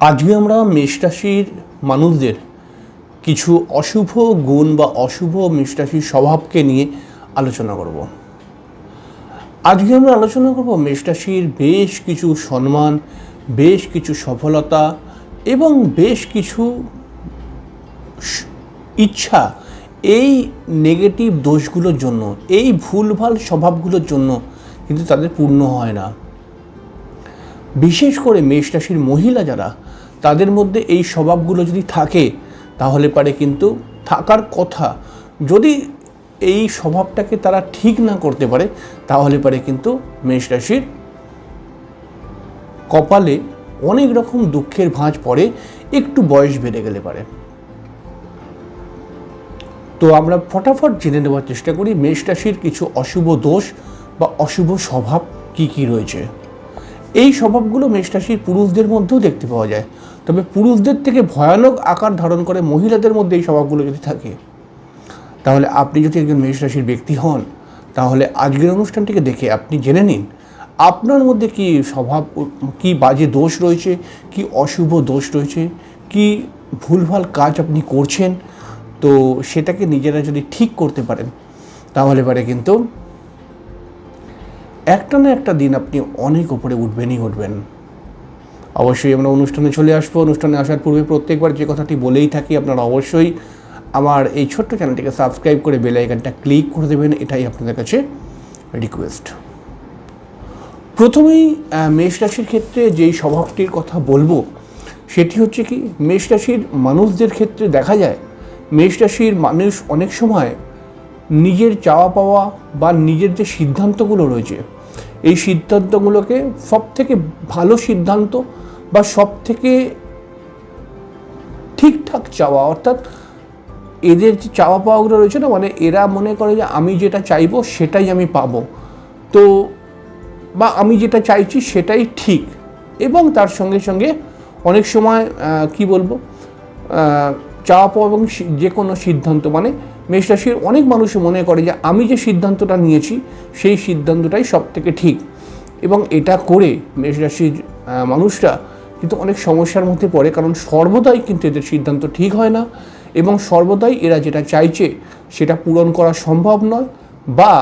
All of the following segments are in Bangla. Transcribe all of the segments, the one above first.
আজকে আমরা মেষ রাশির মানুষদের কিছু অশুভ গুণ বা অশুভ মেষ রাশির স্বভাবকে নিয়ে আলোচনা করব। আজকে আমরা আলোচনা করব মেষ রাশির বেশ কিছু সম্মান, বেশ কিছু সফলতা এবং বেশ কিছু ইচ্ছা এই নেগেটিভ দোষগুলোর জন্য, এই ভুলভাল স্বভাবগুলোর জন্য কিন্তু তাদের পূর্ণ হয় না। বিশেষ করে মেষ রাশির মহিলা যারা তাদের মধ্যে এই স্বভাবগুলো যদি থাকে, তাহলে পারে কিন্তু থাকার কথা। যদি এই স্বভাবটাকে তারা ঠিক না করতে পারে, তাহলে পারে কিন্তু মেষ রাশির কপালে অনেক রকম দুঃখের ভাঁজ পড়ে, একটু বয়স বেড়ে গেলে পারে। তো আমরা ফটাফট জেনে নেওয়ার চেষ্টা করি, মেষ রাশির কিছু অশুভ দোষ বা অশুভ স্বভাব কি কি রয়েছে। এই স্বভাবগুলো মেষ রাশির পুরুষদের মধ্যেও দেখতে পাওয়া যায়। তবে পুরুষদের থেকে ভয়ানক আকার ধারণ করে মহিলাদের মধ্যে এই স্বভাবগুলো যদি থাকে, তাহলে আপনি যদি একজন মেষ রাশির ব্যক্তি হন, তাহলে আজকের অনুষ্ঠানটিকে দেখে আপনি জেনে নিন, আপনার মধ্যে কি স্বভাব, কি বাজে দোষ রয়েছে, কি অশুভ দোষ রয়েছে, কি ভুলভাল কাজ আপনি করছেন, তো সেটাকে নিজেরা যদি ঠিক করতে পারেন, তাহলে পারে কিন্তু একটা না একটা দিন আপনি অনেক উপরে উঠবেনই উঠবেন। অবশ্যই আমরা অনুষ্ঠানে চলে আসব। অনুষ্ঠানে আসার পূর্বে প্রত্যেকবার যে কথাটি বলেই থাকি, আপনারা অবশ্যই আমার এই ছোট্ট চ্যানেলটিকে সাবস্ক্রাইব করে বেল আইকনটা ক্লিক করে দেবেন। এটাই আপনাদের কাছে রিকোয়েস্ট প্রথমেই মেষ রাশির ক্ষেত্রে যেই স্বভাবটির কথা বলব, সেটি হচ্ছে কি, মেষ রাশির মানুষদের ক্ষেত্রে দেখা যায়, মেষ রাশির মানুষ অনেক সময় নিজের চাওয়া পাওয়া বা নিজের যে সিদ্ধান্তগুলো রয়েছে এই সিদ্ধান্তগুলোকে সব থেকে ভালো সিদ্ধান্ত বা সব থেকে ঠিকঠাক চাওয়া, অর্থাৎ এদের যে চাওয়া পাওয়াগুলো রয়েছে না মানে এরা মনে করে যে আমি যেটা চাইব সেটাই আমি পাবো। তো, বা আমি যেটা চাইছি সেটাই ঠিক। এবং তার সঙ্গে সঙ্গে অনেক সময় কি বলব চাওয়া পাওয়া এবং যে কোনো সিদ্ধান্ত মানে মেষ রাশির অনেক মানুষ মনে করে যে আমি যে সিদ্ধান্তটা নিয়েছি, সেই সিদ্ধান্তটাই সব থেকে ঠিক। এবং এটা করে মেষ রাশির মানুষরা কিন্তু অনেক সমস্যার মধ্যে পড়ে, কারণ সর্বদাই কিন্তু এদের সিদ্ধান্ত ঠিক হয় না এবং সর্বদাই এরা যেটা চাইছে সেটা পূরণ করা সম্ভব নয় বা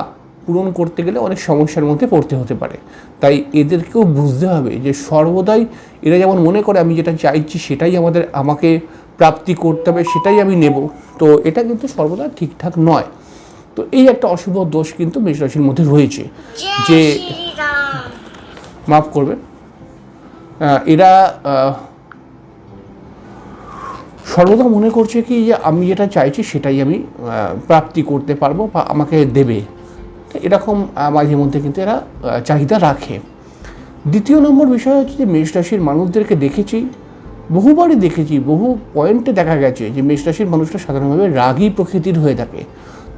পূরণ করতে গেলে অনেক সমস্যার মধ্যে পড়তে হতে পারে। তাই এদেরকেও বুঝতে হবে যে সর্বদাই এরা যেমন মনে করে, আমি যেটা চাইছি সেটাই আমাদের, আমাকে প্রাপ্তি করতে হবে সেটাই আমি নেব। তো এটা কিন্তু সর্বদা ঠিকঠাক নয়। তো এই একটা অশুভ দোষ কিন্তু মেষ রাশির মধ্যে রয়েছে। যে মাফ করবে আহ, এরা সর্বদা মনে করছে কি যে আমি যেটা চাইছি সেটাই আমি প্রাপ্তি করতে পারব বা আমাকে দেবে। এরকম মাঝে মধ্যে কিন্তু এরা চাহিদা রাখে। দ্বিতীয় নম্বর বিষয় হচ্ছে যে মেষ রাশির মানুষদেরকে দেখেছি বহুবারই দেখেছি, বহু পয়েন্টে দেখা গেছে যে মেষ রাশির মানুষরা সাধারণভাবে রাগী প্রকৃতির হয়ে থাকে।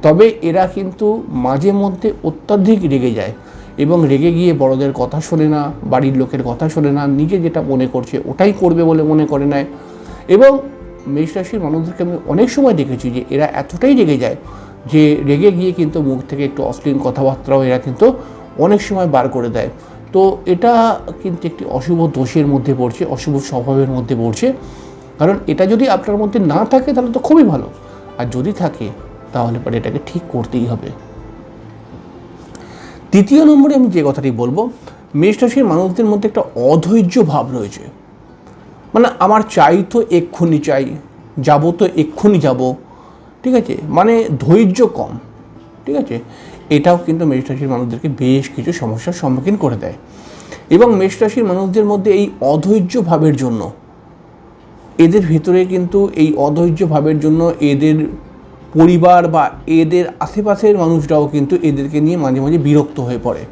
তবে এরা কিন্তু মাঝে মধ্যে অত্যাধিক রেগে যায় এবং রেগে গিয়ে বড়দের কথা শোনে না, বাড়ির লোকের কথা শোনে না, নিজে যেটা মনে করছে ওটাই করবে বলে মনে করে নেয়। এবং মেষ রাশির মানুষদেরকে আমি অনেক সময় দেখেছি যে এরা এতটাই রেগে যায় যে রেগে গিয়ে কিন্তু মুখ থেকে একটু অশ্লীল কথাবার্তাও এরা কিন্তু অনেক সময় বার করে দেয়। তো এটা কিন্তু একটি অশুভ দোষের মধ্যে পড়ছে, অশুভ স্বভাবের মধ্যে পড়ছে। কারণ এটা যদি আপনার মধ্যে না থাকে তাহলে তো খুবই ভালো। আর যদি থাকে, তাহলে পরে এটাকে ঠিক করতেই হবে। তৃতীয় নম্বরে আমি যে কথাটি বলব মেষ মানুষদের মধ্যে একটা অধৈর্য ভাব রয়েছে। মানে আমার চাই তো এক্ষুনি চাই, যাব তো এক্ষুনি যাব, ঠিক আছে? মানে ধৈর্য কম, ঠিক আছে? এটাও কিন্তু মেষ রাশির মানুষদেরকে বেশ কিছু সমস্যার সম্মুখীন করে দেয়। এবং মেষ রাশির মানুষদের মধ্যে এই অধৈর্য ভাবের জন্য, এদের ভিতরে কিন্তু এই অধৈর্য ভাবের জন্য এদের পরিবার বা এদের আশেপাশের মানুষরাও কিন্তু এদেরকে নিয়ে মাঝে মাঝে বিরক্ত হয়ে পড়ে।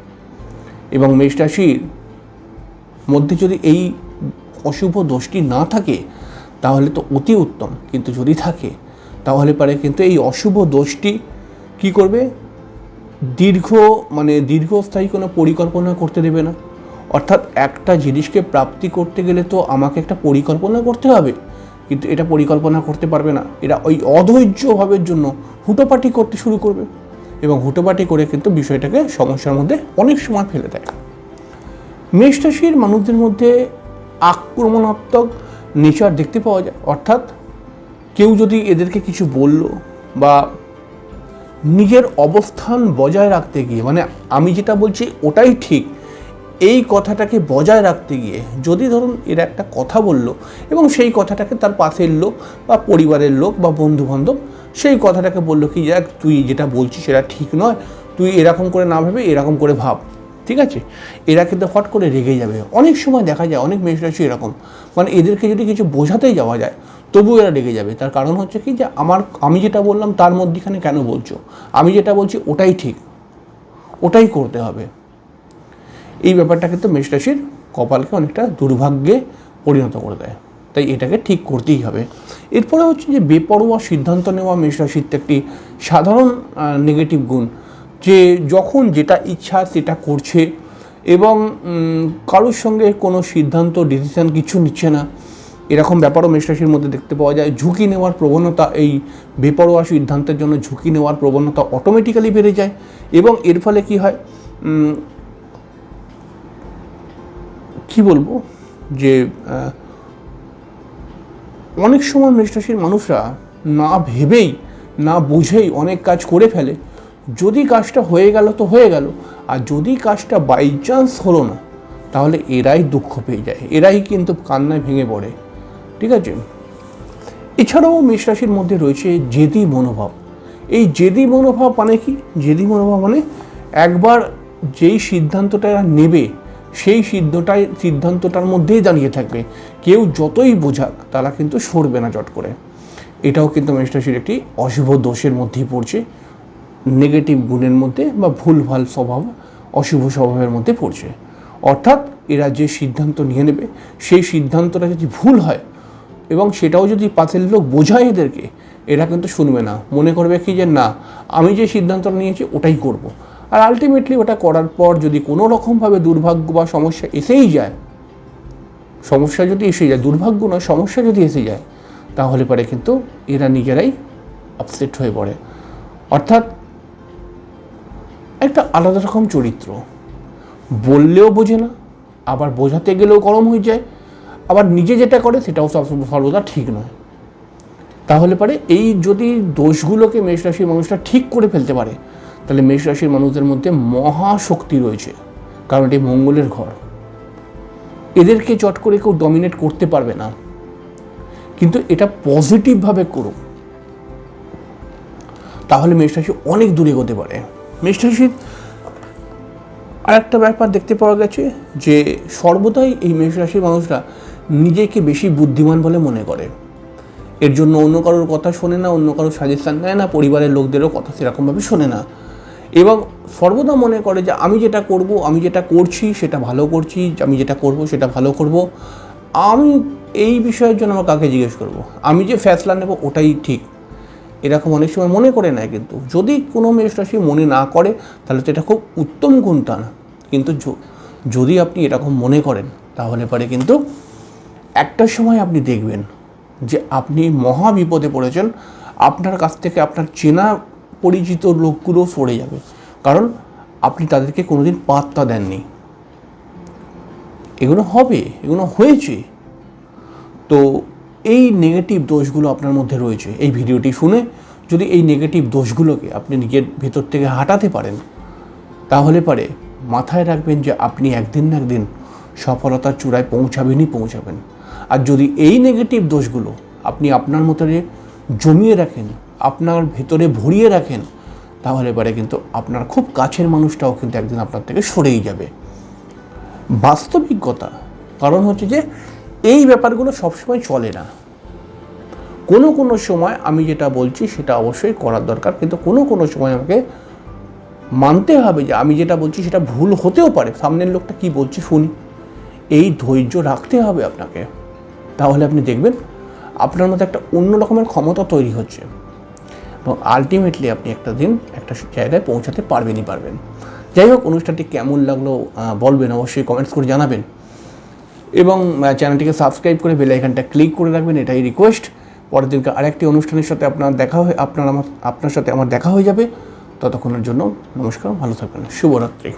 এবং মেষ রাশির মধ্যে যদি এই অশুভ দোষটি না থাকে, তাহলে তো অতি উত্তম। কিন্তু যদি থাকে, তাহলে পারে কিন্তু এই অশুভ দোষটি কি করবে? দীর্ঘ মানে দীর্ঘস্থায়ী কোনো পরিকল্পনা করতে দেবে না। অর্থাৎ একটা জিনিসকে প্রাপ্তি করতে গেলে তো আমাকে একটা পরিকল্পনা করতে হবে। কিন্তু এটা পরিকল্পনা করতে পারবে না। এরা ওই অধৈর্য ভাবের জন্য হুটোপাটি করতে শুরু করবে। এবং হুটোপাটি করে কিন্তু বিষয়টাকে সমস্যার মধ্যে অনেক সময় ফেলে দেয়। মেষ রাশির মানুষদের মধ্যে আক্রমণাত্মক নেচার দেখতে পাওয়া যায়। অর্থাৎ কেউ যদি এদেরকে কিছু বলল বা নিজের অবস্থান বজায় রাখতে গিয়ে মানে আমি যেটা বলছি ওটাই ঠিক, এই কথাটাকে বজায় রাখতে গিয়ে, যদি ধরুন এরা একটা কথা বলল এবং সেই কথাটাকে তার পাশের লোক বা পরিবারের লোক বা বন্ধু বান্ধব সেই কথাটাকে বলল কি, যাক, তুই যেটা বলছিস সেটা ঠিক নয়, তুই এরকম করে না ভেবে এরকম করে ভাব। ঠিক আছে? এরা কিন্তু হট করে রেগে যাবে। অনেক সময় দেখা যায়, অনেক মেষরাশি এরকম। মানে এদেরকে যদি কিছু বোঝাতেই যাওয়া যায় তবুও এরা রেগে যাবে। তার কারণ হচ্ছে কি যে আমার, আমি যেটা বললাম তার মধ্যেখানে কেন বলছো? আমি যেটা বলছি ওটাই ঠিক। ওটাই করতে হবে। এই ব্যাপারটা কিন্তু মেষরাশির কপালকে অনেকটা দুর্ভাগ্যে পরিণত করে দেয়। তাই এটাকে ঠিক করতেই হবে। এরপরে হচ্ছে যে বেপরোয়া সিদ্ধান্ত নেওয়া মেষরাশির একটি সাধারণ নেগেটিভ গুণ, যে যখন যেটা ইচ্ছা সেটা করছে এবং কারোর সঙ্গে কোনো সিদ্ধান্ত ডিসিশন কিছু নিচ্ছে না। এরকম ব্যাপারও মেষরাশির মধ্যে দেখতে পাওয়া যায়। ঝুঁকি নেওয়ার প্রবণতা, এই বেপরোয়া সিদ্ধান্তের জন্য ঝুঁকি নেওয়ার প্রবণতা অটোমেটিক্যালি বেড়ে যায় এবং এর ফলে কি হয়? কি বলব? যে অনেক সময় মেষরাশির মানুষরা না ভেবেই, না বুঝেই অনেক কাজ করে ফেলে। যদি কাজটা হয়ে গেল তো হয়ে গেল, আর যদি কাজটা বাই চান্স হলো না, তাহলে এরাই দুঃখ পেয়ে যায়। এরাই কিন্তু কান্নায় ভেঙে পড়ে। ঠিক আছে? এছাড়াও মেষরাশির মধ্যে রয়েছে জেদি মনোভাব। এই জেদি মনোভাব মানে কি? জেদি মনোভাব মানে একবার যেই সিদ্ধান্তটা নেবে, সেই সিদ্ধটাই, সিদ্ধান্তটার মধ্যেই দাঁড়িয়ে থাকবে। কেউ যতই বোঝাক, তারা কিন্তু সরবে না চট করে। এটাও কিন্তু মেষরাশির একটি অশুভ দোষের মধ্যেই পড়ছে। নেগেটিভ গুণের মধ্যে বা ভুলভাল স্বভাব, অশুভ স্বভাবের মধ্যে পড়ছে। অর্থাৎ এরা যে সিদ্ধান্ত নিয়ে নেবে, সেই সিদ্ধান্তটা যদি ভুল হয় এবং সেটাও যদি পাশের লোক বোঝায় এদেরকে, এরা কিন্তু শুনবে না। মনে করবে কি যে, না, আমি যে সিদ্ধান্তটা নিয়েছি, ওটাই করব। আর আলটিমেটলি ওটা করার পর যদি কোনো রকমভাবে দুর্ভাগ্য বা সমস্যা এসেই যায়, সমস্যা যদি এসে যায়, দুর্ভাগ্য নয়, সমস্যা যদি এসে যায়, তাহলে পরে কিন্তু এরা নিজেরাই আপসেট হয়ে পড়ে। অর্থাৎ একটা আলাদা রকম চরিত্র। বললেও বোঝে না, আবার বোঝাতে গেলেও গরম হয়ে যায়। আবার নিজে যেটা করে সেটাও সব সর্বদা ঠিক নয়। তাহলে পারে এই যদি দোষগুলোকে মেষ রাশির মানুষরা ঠিক করে ফেলতে পারে, তাহলে মেষ রাশির মানুষদের মধ্যে মহাশক্তি রয়েছে, কারণ এটি মঙ্গলের ঘর। এদেরকে চট করে কেউ ডমিনেট করতে পারবে না। কিন্তু এটা পজিটিভভাবে করুক, তাহলে মেষরাশি অনেক দূরে এগোতে পারে। মেষ মেষরাশির আরেকটা ব্যাপার দেখতে পাওয়া গেছে যে সর্বদাই এই মেষরাশির মানুষরা নিজেকে বেশি বুদ্ধিমান বলে মনে করে। এর জন্য অন্য কারোর কথা শোনে না, অন্য কারোর সাজেশান নেয় না, পরিবারের লোকদেরও কথা সেরকমভাবে শোনে না। এবং সর্বদা মনে করে যে, আমি যেটা করব, আমি যেটা করছি, সেটা ভালো করছি, আমি যেটা করব, সেটা ভালো করব। আমি এই বিষয়ের জন্য আমার কাকে জিজ্ঞেস করব। আমি যে ফ্যাসলা নেব, ওটাই ঠিক। এরকম অনেক সময় মনে করে নেয় কিন্তু। যদি কোনো মেষ রাশি মনে না করে, তাহলে তো এটা খুব উত্তম গুণটা না কিন্তু যদি আপনি এরকম মনে করেন, তাহলে পরে কিন্তু একটা সময় আপনি দেখবেন যে আপনি মহা বিপদে পড়েছেন, আপনার কাছ থেকে আপনার চেনা পরিচিত লোকগুলো সরে যাবে। কারণ আপনি তাদেরকে কোনোদিন পাত্তা দেননি। এগুলো হবে, এগুলো হয়েছে। তো এই নেগেটিভ দোষগুলো আপনার মধ্যে রয়েছে। এই ভিডিওটি শুনে যদি এই নেগেটিভ দোষগুলোকে আপনি নিজের ভেতর থেকে হাঁটাতে পারেন, তাহলে পারে মাথায় রাখবেন যে আপনি একদিন না একদিন সফলতার চূড়ায় পৌঁছাবেনই পৌঁছাবেন। আর যদি এই নেগেটিভ দোষগুলো আপনি আপনার মতনে জমিয়ে রাখেন, আপনার ভেতরে ভরিয়ে রাখেন, তাহলে পারে কিন্তু আপনার খুব কাছের মানুষটাও কিন্তু একদিন আপনার থেকে সরেই যাবে। বাস্তবিকতা, কারণ হচ্ছে যে এই ব্যাপারগুলো সবসময় চলে না। কোনো কোনো সময় আমি যেটা বলছি সেটা অবশ্যই করার দরকার, কিন্তু কোনো কোনো সময় আমাকে মানতে হবে যে আমি যেটা বলছি সেটা ভুল হতেও পারে। সামনের লোকটা কি বলছে শুনি। এই ধৈর্য রাখতে হবে আপনাকে। তাহলে আপনি দেখবেন আপনার মধ্যে একটা অন্য রকমের ক্ষমতা তৈরি হচ্ছে। এবং আলটিমেটলি আপনি একটা দিন একটা জায়গায় পৌঁছাতে পারবেনই পারবেন। যাই হোক, অনুষ্ঠানটি কেমন লাগল বলবেন অবশ্যই কমেন্টস করে জানাবেন। এবং চ্যানেলটিকে সাবস্ক্রাইব করে বেল আইকনটা ক্লিক করে রাখবেন, এটাই রিকোয়েস্ট পরের দিনকে আরেকটি অনুষ্ঠানের সাথে আপনার দেখা হয়ে, আপনার আমার, আপনার সাথে আমার দেখা হয়ে যাবে। ততক্ষণের জন্য নমস্কার, ভালো থাকবেন। শুভরাত্রি।